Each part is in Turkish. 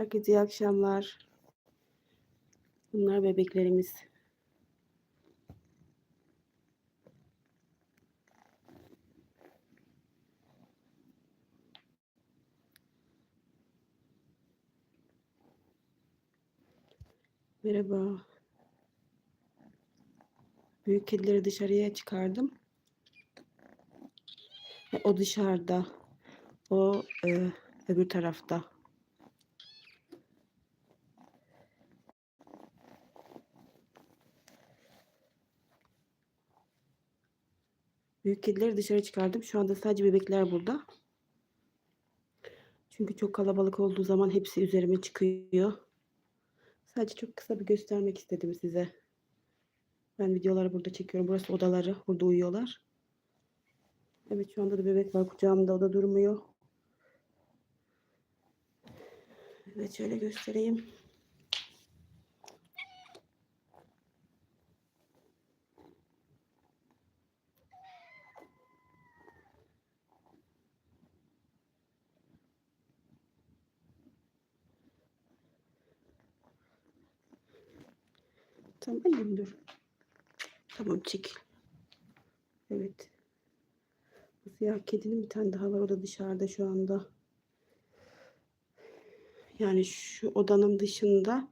Herkese iyi akşamlar. Bunlar bebeklerimiz. Merhaba. Büyük kedileri dışarıya çıkardım. O dışarıda. O e, öbür tarafta. Büyük kedileri dışarı çıkardım. Şu anda sadece bebekler burada. Çünkü çok kalabalık olduğu zaman hepsi üzerime çıkıyor. Sadece çok kısa bir göstermek istedim size. Ben videoları burada çekiyorum. Burası odaları. Burada uyuyorlar. Evet şu anda da bebek var kucağımda. O da durmuyor. Evet şöyle göstereyim. Tamam annem dur. Tamam çekil. Evet. Siyah kedinin bir tane daha var. O da dışarıda şu anda. Yani şu odanın dışında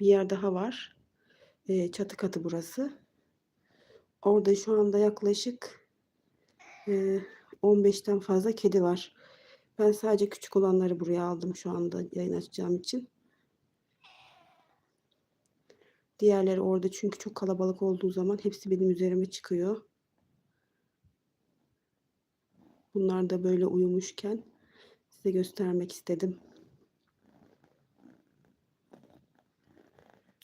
bir yer daha var. Ee, çatı katı burası. Orada şu anda yaklaşık e, 15'ten fazla kedi var. Ben sadece küçük olanları buraya aldım şu anda yayın açacağım için. Diğerleri orada çünkü çok kalabalık olduğu zaman hepsi benim üzerime çıkıyor. Bunlar da böyle uyumuşken size göstermek istedim.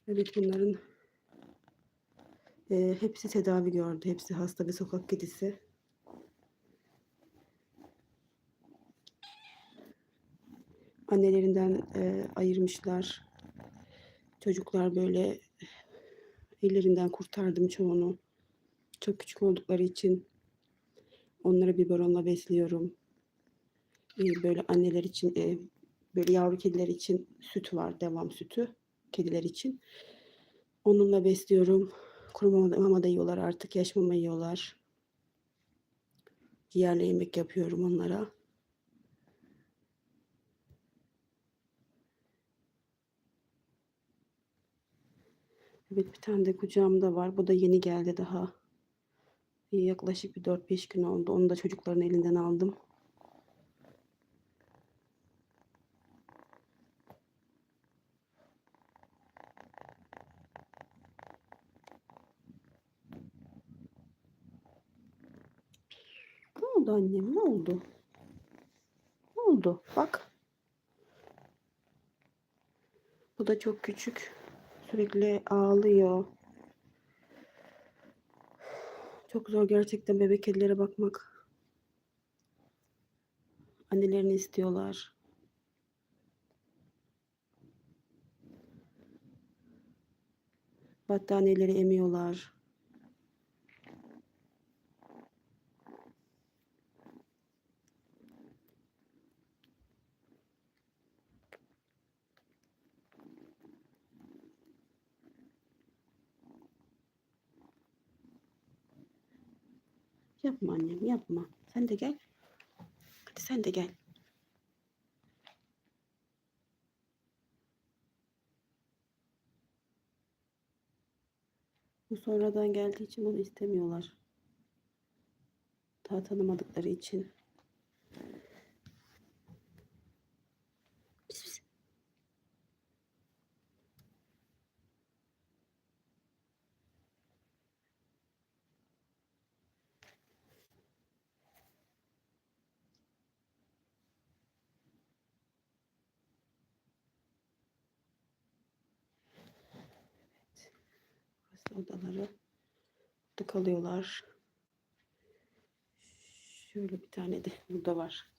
Evet bunların e, hepsi tedavi gördü. Hepsi hasta ve sokak kedisi. Annelerinden e, ayırmışlar. Çocuklar böyle ellerinden kurtardım çoğunu. Çok küçük oldukları için onları biberonla besliyorum. E, böyle anneler için, e, böyle yavru kediler için süt var, devam sütü kediler için. Onunla besliyorum. Kuru mama, da yiyorlar artık, yaş mama yiyorlar. Ciğerle yemek yapıyorum onlara. Evet bir tane de kucağımda var. Bu da yeni geldi daha. Yaklaşık bir 4-5 gün oldu. Onu da çocukların elinden aldım. Ne oldu annem? Ne oldu? Ne oldu? Bak. Bu da çok küçük. Sürekli ağlıyor. Çok zor gerçekten bebek kedilere bakmak. Annelerini istiyorlar. Battaniyeleri emiyorlar. Yapma annem yapma. Sen de gel. Hadi sen de gel. Bu sonradan geldiği için onu istemiyorlar. Daha tanımadıkları için. Odaları. Burada kalıyorlar. Şöyle bir tane de burada var.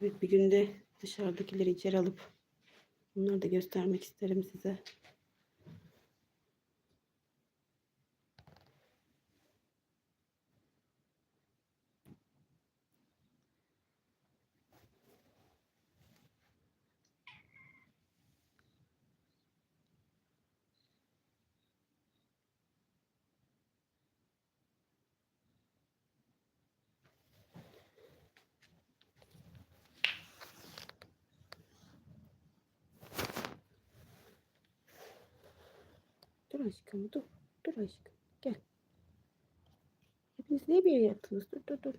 Evet bir günde dışarıdakileri içeri alıp bunları da göstermek isterim size. Dur aşkım dur. Dur aşkım. Gel. Hepiniz niye bir yere yattınız? Dur dur dur.